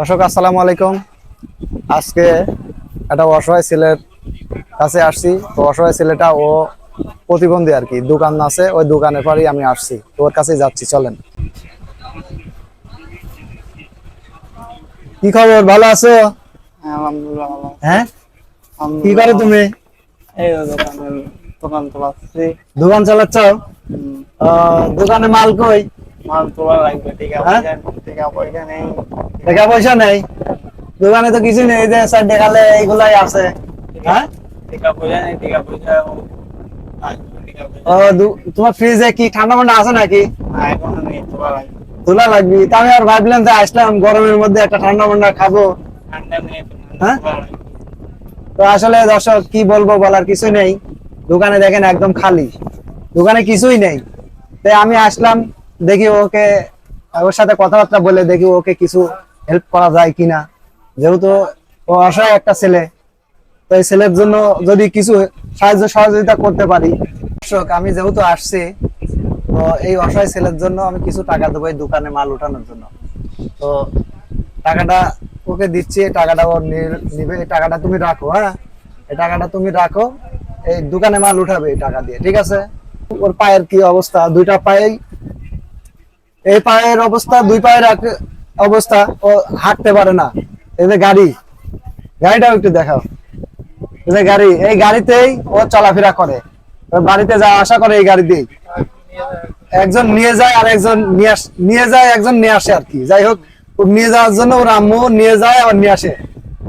দর্শক আসসালামু আলাইকুম। আজকে একটা অসহায় ছেলের কাছে আসছি। তো অসহায় ছেলেটা ও প্রতিবন্ধী আর কি দোকান আছে ওই দোকানের পরেই আমি আসছি। ওর কাছেই যাচ্ছি চলেন। কি খবর ভালো আছো? হ্যাঁ কি করো তুমি? দোকান দোকান চালাচ্ছ? দোকানে মাল কই? মাল তোলা লাগবে হ্যাঁ? টাকা পয়সা নেই। দোকানে তো কিছু নেই যে স্যার দেখালে এইগুলাই আছে। হ্যাঁ? ও তোমার ফ্রিজে কি ঠান্ডা আছে নাকি? তোলা লাগবে। তা আমি আর ভাবলাম যে আসলাম, গরমের মধ্যে একটা ঠান্ডা খাব। হ্যাঁ? তো আসলে দর্শক, কি বলব বলার কিছু নেই। দোকানে দেখেন একদম খালি। দোকানে কিছুই নেই। তাই আমি আসলাম, দেখি ওকে, ওর সাথে কথাবার্তা বলে দেখি ওকে কিছু হেল্প করা যায় কিনা? যেহেতু ও অসহায় একটা ছেলে, তো এই ছেলের জন্য যদি কিছু সাহায্য সহযোগিতা করতে পারি। দর্শক, আমি যেহেতু আসছি, তো এই অসহায় ছেলের জন্য আমি কিছু টাকা দেবো এই দোকানে মাল উঠানোর জন্য। তো টাকাটা ওকে দিচ্ছি টাকাটা ও নিবে, এই টাকাটা তুমি রাখো হ্যাঁ? এই টাকাটা তুমি রাখো, এই দোকানে মাল উঠাবে এই টাকা দিয়ে, ঠিক আছে? ওর পায়ের কি অবস্থা? দুইটা পায়ে এই পায়ের অবস্থা, দুই পায়ের অবস্থা ও হাঁটতে পারে না। যে গাড়ি, গাড়িটাও একটু দেখাও। যে গাড়ি, এই গাড়িতেই ও চলাফেরা করে। বাড়িতে যাওয়া আসা করে এই গাড়ি দিয়েই। একজন নিয়ে যায় আর একজন নিয়ে যায়, একজন নিয়ে আসে আর কি। যাই হোক নিয়ে যাওয়ার জন্য ওর আম্মু নিয়ে যায় আর নিয়ে আসে।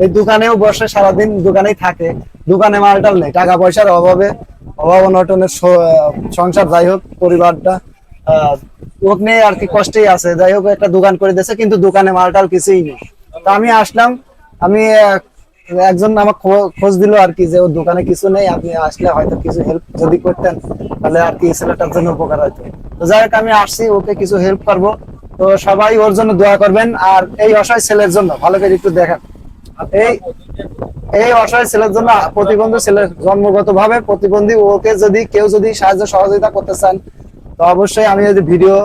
এই দোকানেও বসে সারাদিন, দোকানেই থাকে। দোকানে মালটাল নেই। টাকা পয়সার অভাবে, অভাব অনটনের সংসার, যাই হোক, পরিবারটা ওক নিয়ে আর কি, কষ্টেই আছে। যাই হোক, একটা দোকান করে দিয়েছে, কিন্তু দোকানে মালটাল কিছুই নেই। তো আমি আসলাম, আমি একজন আমার খোঁজ দিল আর কি যে ওর দোকানে কিছু নেই, আপনি আসলে হয়তো কিছু হেল্প যদি করতেন, তাহলে আর কি ছেলেটার জন্য উপকার হতো। তো যাই হোক, আমি আসছি, ওকে কিছু হেল্প করব। তো সবাই ওর জন্য দোয়া করবেন, আর এই অসহায় ছেলের জন্য, ভালো করে একটু দেখেন। এই এই অসহায় ছেলের জন্য প্রতিবন্ধী ছেলের জন্মগত ভাবে প্রতিবন্ধী ওকে যদি কেউ যদি সাহায্য সহযোগিতা করতে চান তো অবশ্যই আমি যদি ভিডিও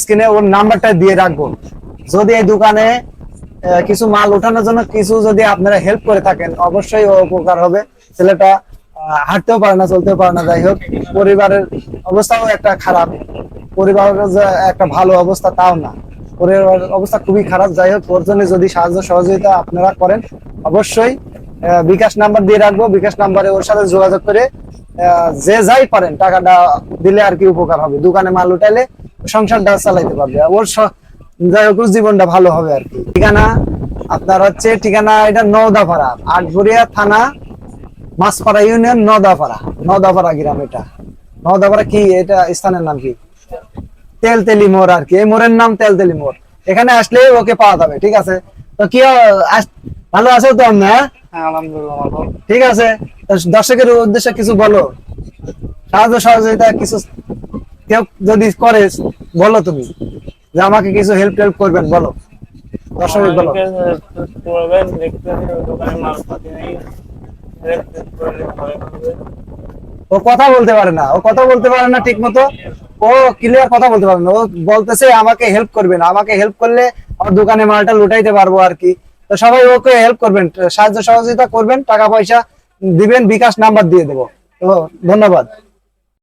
স্ক্রিনে ওর নাম্বারটা দিয়ে রাখব। যদি এই দোকানে কিছু মাল ওঠানোর জন্য কিছু যদি আপনারা হেল্প করে থাকেন, অবশ্যই উপকার হবে। ছেলেটা হাঁটতেও পারে না, চলতেও পারে না, যাই হোক, পরিবারের অবস্থাও একটা খারাপ। পরিবারের যে একটা ভালো অবস্থা, তাও না। পরিবারের অবস্থা খুবই খারাপ, যাই হোক, ওর জন্য যদি সাহায্য সহযোগিতা আপনারা করেন, অবশ্যই বিকাশ নাম্বার দিয়ে রাখব। বিকাশ নাম্বারে ওর সাথে যোগাযোগ করে যে যাই পারেন টাকাটা দিলে আর কি উপকার হবে। দোকানে মাল উঠাইলে সংসারটা চালাইতে পারবে। ওর যাই হোক জীবনটা ভালো হবে আর কি। ঠিকানা আপনার হচ্ছে ঠিকানা এটা নওদাপাড়া আটঘরিয়া থানা মাছপাড়া ইউনিয়ন নদাপাড়া নদাপাড়া গ্রাম এটা। নদাপাড়া কি? এটা স্থানের নাম কি? তেলতেলি মোড় আর কি। এই মোড়ের নাম তেলতেলি মোড়। এখানে আসলে ওকে পাওয়া যাবে ঠিক আছে? তো কি ভালো আছো তো আমরা হ্যাঁ? হ্যাঁ ঠিক আছে? দর্শকের উদ্দেশ্যে কিছু বলো। সাহায্য সহযোগিতা কিছু কেউ যদি করে বলো তুমি। যে আমাকে কিছু হেল্প টেল্প করবেন বলো। দর্শক বলো। ও কথা বলতে পারে না। ও কথা বলতে পারে না ঠিক মতো ও ক্লিয়ার কথা বলতে পারে না। ও বলতেছে আমাকে হেল্প করবেন আমাকে হেল্প করলে আমার দোকানে মালটা লুটাইতে পারব আর কি। তো সবাই ওকে হেল্প করবেন। সাহায্য সহযোগিতা করবেন টাকা পয়সা দিবেন বিকাশ নাম্বার দিয়ে দেবো। ধন্যবাদ।